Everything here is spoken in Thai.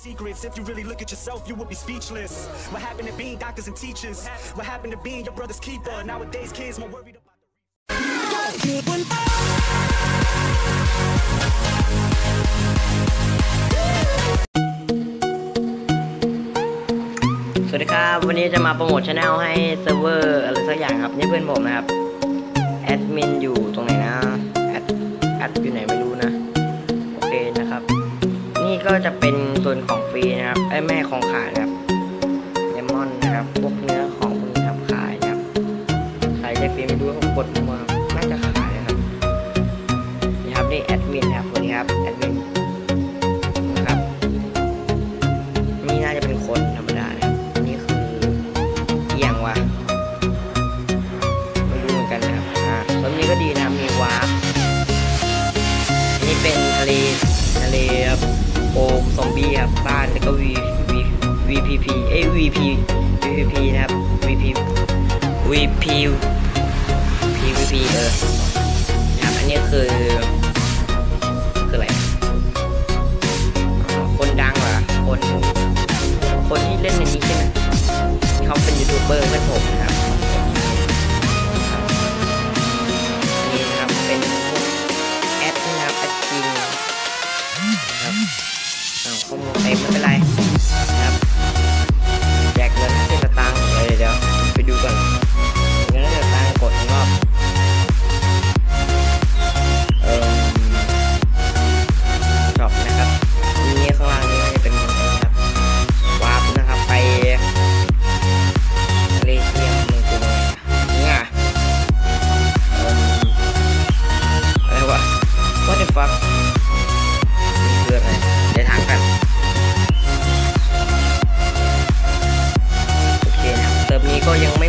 Secrets, if you really look at yourself, you would be speechless. What happened to being doctors and teachers? What happened to being your brother's keeper? Nowadays, kids more worried about the สวัสดีครับ วันนี้จะมาโปรโมทช anel ให้เซิร์ฟเวอร์อะไรสักอย่างครับ นี่เพื่อนผมนะครับ แอดมินอยู่ตรงไหนนะ แอดแอดอยู่ไหนไม่รู้นะ ก็จะเป็นส่วนของฟรีนะครับไอ้แม่ของขายนะครับเลมอนนะครับพวกเนื้อของพวกนี้ทำขายนะครับใครได้ฟรีไม่รู้ก็กดมาน่าจะขายนะครับนี่ครับนี่แอดมินนะครับสวัสดีครับแอดมินนะครับนี่น่าจะเป็นคนธรรมดานะครับนี่คือเอียงวะไม่รู้เหมือนกันนะครับอ่าตรงนี้ก็ดีนะครับมีวาร์ปนี่เป็นทะเลทะเลครับ โอมซอมบี้ครับบ้านแล้วก็ V V VPP เอ้ VP VPP นะครับ VP VP PVP เออนะครับอันนี้คือคืออะไรคนดังเหรอคนคนที่เล่นในนี้ใช่ไหมเขาเป็นยูทูบเบอร์เพื่อนผมนะครับ México y en